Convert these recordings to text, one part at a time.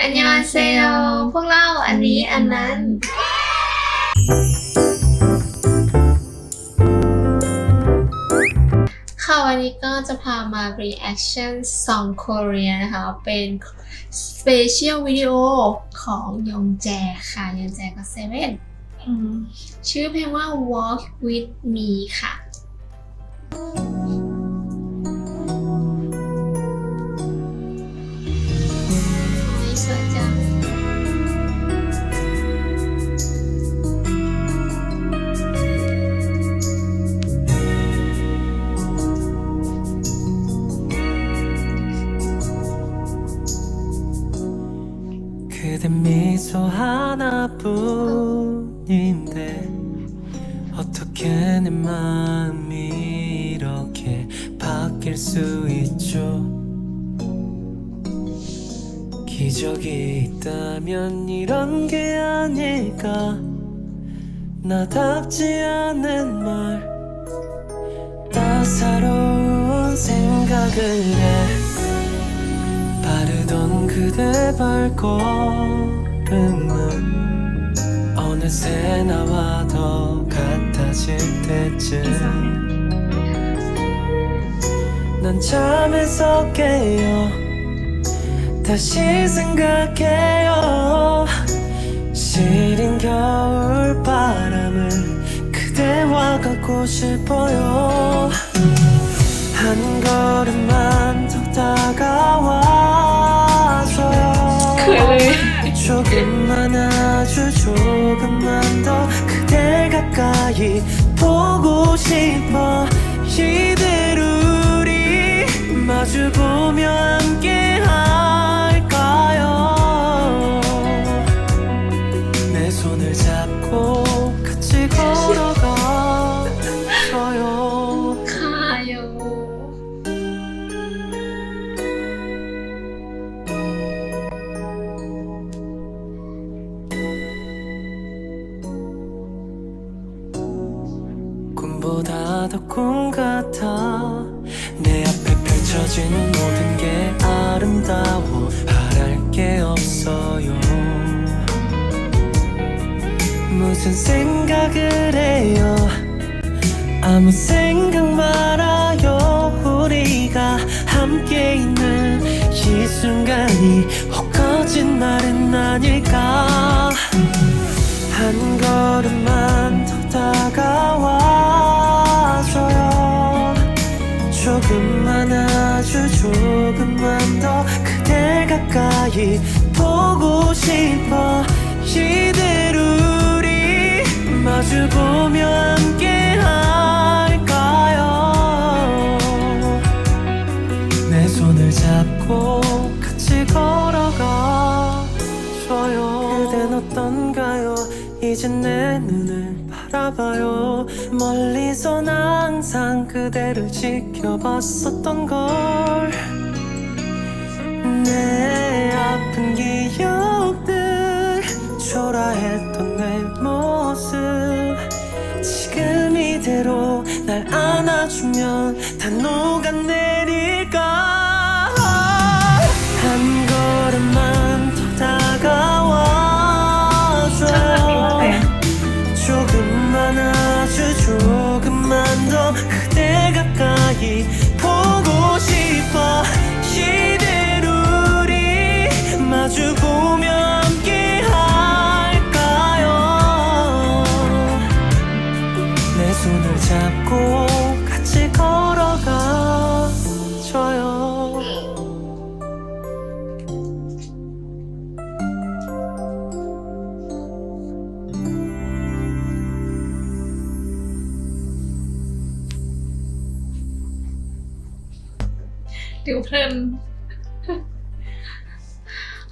อันยองเซโยพวกเราอันนี้อันนั้น ค่ะวันนี้ก็จะพามา reaction song Korea นะคะ เป็น special video ของยองแจค่ะ ยองแจก็เซเว่นชื่อเพลงว่า Walk with me ค่ะ 그대 미소 하나뿐인데 어떻게 내 마음이 이렇게 바뀔 수 있죠? 기적이 있다면 이런 게 아닐까? 나답지 않은 말 따사로운 생각을 해 그대 발걸음은 어느새 나와 더 같아질 때쯤 난 잠에서 깨어 다시 생각해요. 시린 겨울 바람을 그대와 가고 싶어요 가까이 보고 싶어. 이대로 우리 마주보며 더꿈 같아. 내 앞에 펼쳐진 모든 게 아름다워. 바랄 게 없어요. 무슨 생각을 해요? 아무 생각 말아요. 우리가 함께 있는 이 순간이 혹 거짓말은 아닐까 조금만 더 그대 가까이 보고 싶어. 이대로 우리 마주보며 함께 할 이젠 내 눈을 바라봐요. 멀리선 항상 그대를 지켜봤었던 걸. 내 아픈 기억 그대 가까이 ดูเพลิน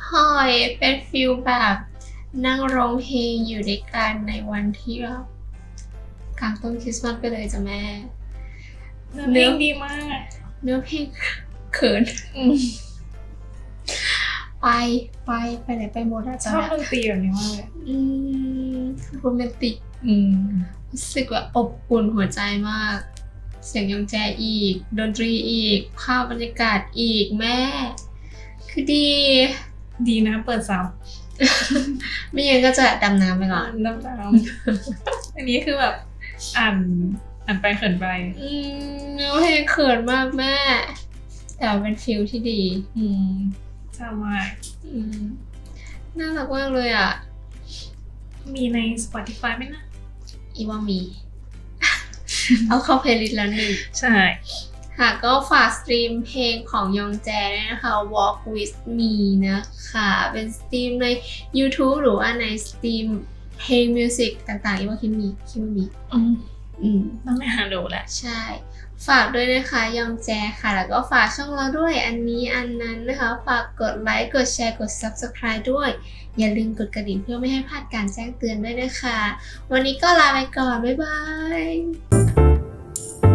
หอยเป็นฟิลแบบนั่งร้องเพลงอยู่ด้วยกันในวันที่แบบกลางต้นคริสต์มาสไปเลยจ้ะแม่ เนื้อเพลงดีมาก เนื้อเพลงเขิน ไปไปไปไหนไปหมดอะชจ๊ะอบดนตรีแบบนี้มากเลยอืมโรแมนติกอืม รู้สึกว่าอบอุ่นหัวใจมาก เสียงยองแจอีก ดนตรีอีก ภาพบรรยากาศอีกแม่ คือดี ดีนะเปิดซ้ไม่งั้นก็จะดำน้ำไปำก่อนน้ำตามอันนี้คือแบบอ่านอ่านไปเขินไป อืมเนื้อเพลงเขินมากแม่ แต่ว่าเป็นฟิลที่ดี อืมชอบมากอืมน่ารักมากเลยอะ มีใน Spotify ไหมนะ อีว่ามี เอาเข้าเพลย์ลิสต์แล้วหนึ่งใช่ ค่ะก็ฝากสตรีมเพลงของยองแจด้วยนะคะ Walk with me นะคะ เป็นสตรีมใน YouTube หรือว่าในสตรีมเพลงมิวสิกต่างๆอีว่าคิดมีคิดว่ามีอืมอืมต้องไปหาดูแหละใช่ ฝากด้วยนะคะยองแจค่ะ แล้วก็ฝากช่องเราด้วยอันนี้อันนั้นนะคะ ฝากกดไลค์กดแชร์กด Subscribe ด้วย อย่าลืมกดกระดิ่งเพื่อไม่ให้พลาดการแจ้งเตือนด้วยนะคะ วันนี้ก็ลาไปก่อน บ๊ายบาย you